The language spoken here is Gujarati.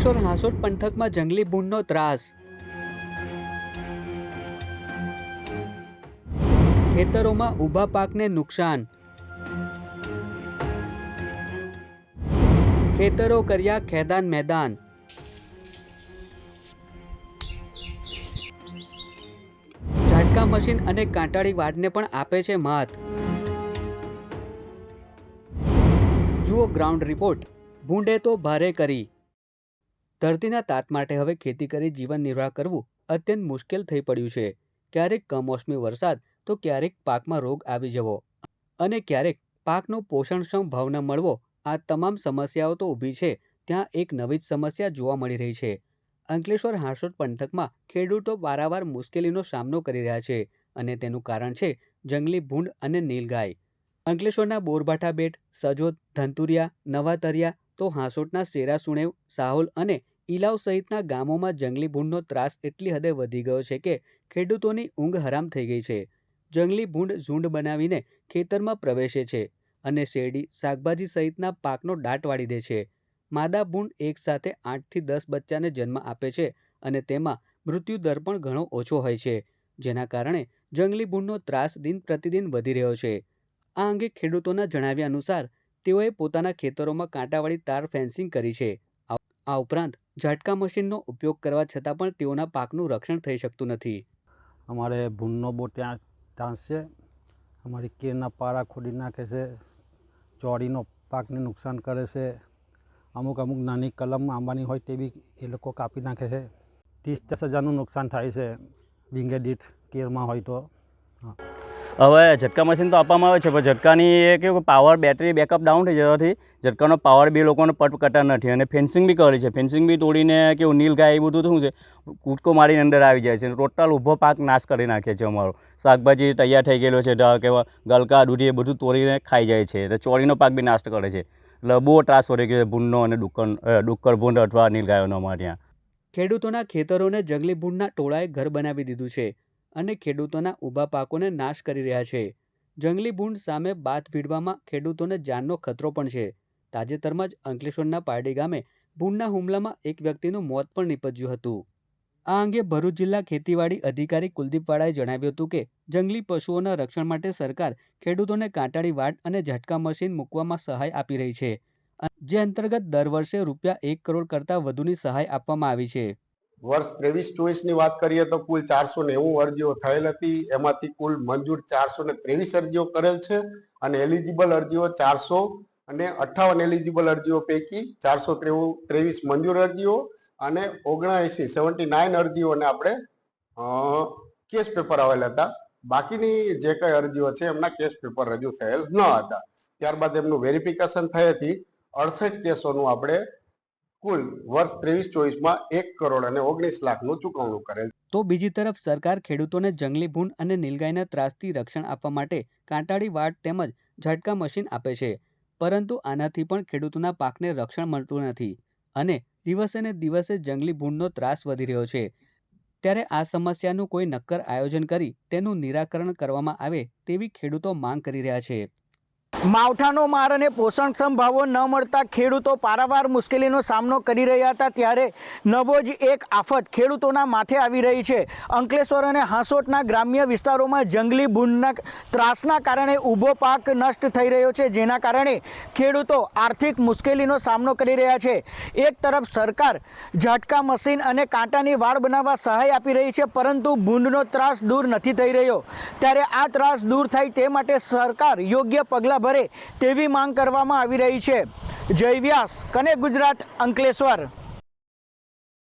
અંકલેશ્વર હાંસોટ પંથકમાં જંગલી ભૂંડનો ત્રાસ. ખેતરોમાં ઊભા પાકને નુકસાન. ખેતરો કર્યા ખેદાન મેદાન. ઝાટકા મશીન અને કાંટાળી વાડને પણ આપે છે માત. જુઓ ગ્રાઉન્ડ રિપોર્ટ. ભૂંડે તો ભારે કરી. ધરતીના તાત માટે હવે ખેતી કરી જીવન નિર્વાહ કરવું અત્યંત મુશ્કેલ થઈ પડ્યું છે. ક્યારેક કમોસમી વરસાદ, તો ક્યારેક પાકમાં રોગ આવી જવો. અને ક્યારેક પાકનો પોષણક્ષમ ભાવ ન મળવો, આ તમામ સમસ્યાઓ તો ઊભી છે, ત્યાં એક નવી જ સમસ્યા જોવા મળી રહી છે. અંકલેશ્વર હાંસોટ પંથકમાં ખેડૂતો વારંવાર મુશ્કેલીનો સામનો કરી રહ્યા છે અને તેનું કારણ છે જંગલી ભૂંડ અને નીલગાય. અંકલેશ્વરના બોરભાઠા બેટ, સજોદ, ધંતુરિયા, નવાતરિયા તો હાંસોટના સેરાસુણેવ સાહોલ અને ઇલાવ સહિતના ગામોમાં જંગલી ભૂંડનો ત્રાસ એટલી હદે વધી ગયો છે કે ખેડૂતોની ઊંઘ હરામ થઈ ગઈ છે. જંગલી ભૂંડ ઝુંડ બનાવીને ખેતરમાં પ્રવેશે છે અને શેરડી, શાકભાજી સહિતના પાકનો દાટ વાળી દે છે. માદા ભૂંડ એકસાથે આઠથી દસ બચ્ચાને જન્મ આપે છે અને તેમાં મૃત્યુ દર પણ ઘણો ઓછો હોય છે, જેના કારણે જંગલી ભૂંડનો ત્રાસ દિન પ્રતિદિન વધી રહ્યો છે. આ અંગે ખેડૂતોના જણાવ્યા અનુસાર તેઓએ પોતાના ખેતરોમાં કાંટાવાળી તાર ફેન્સિંગ કરી છે. આ ઉપરાંત ઝાટકા મશીનનો ઉપયોગ કરવા છતાં પણ તેઓના પાકનું રક્ષણ થઈ શકતું નથી. અમારે ભૂનનો બહુ ત્યાં ચાન્સ છે અમારી કેરના પારા ખોદી નાખે છે. ચોરીનો પાકને નુકસાન કરે છે. અમુક અમુક નાની કલમ આંબાની હોય તે બી એ લોકો કાપી નાખે છે. ત્રીસ દસ હજારનું નુકસાન થાય છે. વીંગે દીઠ કેરમાં હોય તો. હવે ઝટકા મશીન તો આપવામાં આવે છે, પણ ઝટકાની એ કેવું પાવર બેટરી બેકઅપ ડાઉન થઈ જવાથી ઝટકાનો પાવર બી લોકોને પટ કટા નથી અને ફેન્સિંગ બી કરી છે. ફેન્સિંગ બી તોડીને કેવું નીલ ગાય એ બધું શું છે, કૂદકો મારીને અંદર આવી જાય છે ટોટલ ઊભો પાક નાશ કરી નાખે છે અમારો. શાકભાજી તૈયાર થઈ ગયેલો છે કેવા ગલકા, દૂધી એ બધું તોડીને ખાઈ જાય છે એટલે ચોરીનો પાક બી નાશ કરે છે. એટલે બહુ ત્રાસ વધી ગયો છે ભૂંડનો અને ડુક્કર ડુક્કર ભૂંડ અથવા નીલગાયોનો અમારે ત્યાં. ખેડૂતોના ખેતરોને જંગલી ભૂંડના ટોળાએ ઘર બનાવી દીધું છે. અને ખેડૂતોના ઊભા પાકોને નાશ કરી રહ્યા છે. જંગલી ભૂંડ સામે બાથ ભીડવામાં ખેડૂતોને જાનનો ખતરો પણ છે. તાજેતરમાં જ અંકલેશ્વરના પારડી ગામે ભૂંડના હુમલામાં એક વ્યક્તિનું મોત પણ નીપજ્યું હતું. આ અંગે ભરૂચ જિલ્લા ખેતીવાડી અધિકારી કુલદીપવાળાએ જણાવ્યું હતું કે, જંગલી પશુઓના રક્ષણ માટે સરકાર ખેડૂતોને કાંટાળી વાટ અને ઝટકા મશીન મૂકવામાં સહાય આપી રહી છે. જે અંતર્ગત દર વર્ષે રૂપિયા એક કરોડ કરતાં વધુની સહાય આપવામાં આવી છે. વર્ષ ત્રેવીસ ચોવીસની વાત કરીએ તો કુલ ચારસો નેવું અરજીઓ થયેલ હતી. એમાંથી કુલ મંજૂર ચારસો ને ત્રેવીસ અરજીઓ કરેલ છે અને એલિજિબલ અરજીઓ ચારસો અને અઠ્ઠાવન એલિજિબલ અરજીઓ પૈકી ચારસો ત્રેવીસ મંજૂર અરજીઓ અને ઓગણએંસી સેવન્ટી નાઇન અરજીઓને આપણે કેસ પેપર આવેલ હતા. બાકીની જે કઈ અરજીઓ છે એમના કેસ પેપર રજૂ થયેલ ન હતા. ત્યારબાદ એમનું વેરિફિકેશન થયેથી અડસઠ કેસોનું આપણે કુલ વર્ષ ત્રેવીસ ચોવીસમાં એક કરોડ અને ઓગણીસ લાખનું ચૂકવણું કરેલ તો બીજી તરફ સરકાર ખેડૂતોને જંગલી ભૂંડ અને નીલગાયના ત્રાસથી રક્ષણ આપવા માટે કાંટાળી વાટ તેમજ ઝટકા મશીન આપે છે. પરંતુ આનાથી પણ ખેડૂતોના પાકને રક્ષણ મળતું નથી અને દિવસે ને દિવસે જંગલી ભૂંડનો ત્રાસ વધી રહ્યો છે. ત્યારે આ સમસ્યાનું કોઈ નક્કર આયોજન કરી તેનું નિરાકરણ કરવામાં આવે તેવી ખેડૂતો માંગ કરી રહ્યા છે. માવઠાનો માર અને પોષણક્ષમ ભાવો ન મળતા ખેડૂતો પારાવાર મુશ્કેલીનો સામનો કરી રહ્યા હતા ત્યારે નવો જ એક આફત ખેડૂતોના માથે આવી રહી છે. અંકલેશ્વર અને હાંસોટના ગ્રામ્ય વિસ્તારોમાં જંગલી ભૂંડના ત્રાસના કારણે ઊભો પાક નષ્ટ થઈ રહ્યો છે, જેના કારણે ખેડૂતો આર્થિક મુશ્કેલીનો સામનો કરી રહ્યા છે. એક તરફ સરકાર ઝાટકા મશીન અને કાંટાની વાડ બનાવવા સહાય આપી રહી છે, પરંતુ ભૂંડનો ત્રાસ દૂર નથી થઈ રહ્યો. ત્યારે આ ત્રાસ દૂર થાય તે માટે સરકાર યોગ્ય પગલાં ભરે તેવી માંગ કરવામાં આવી રહી છે. જય વ્યાસ કને ગુજરાત અંકલેશ્વર?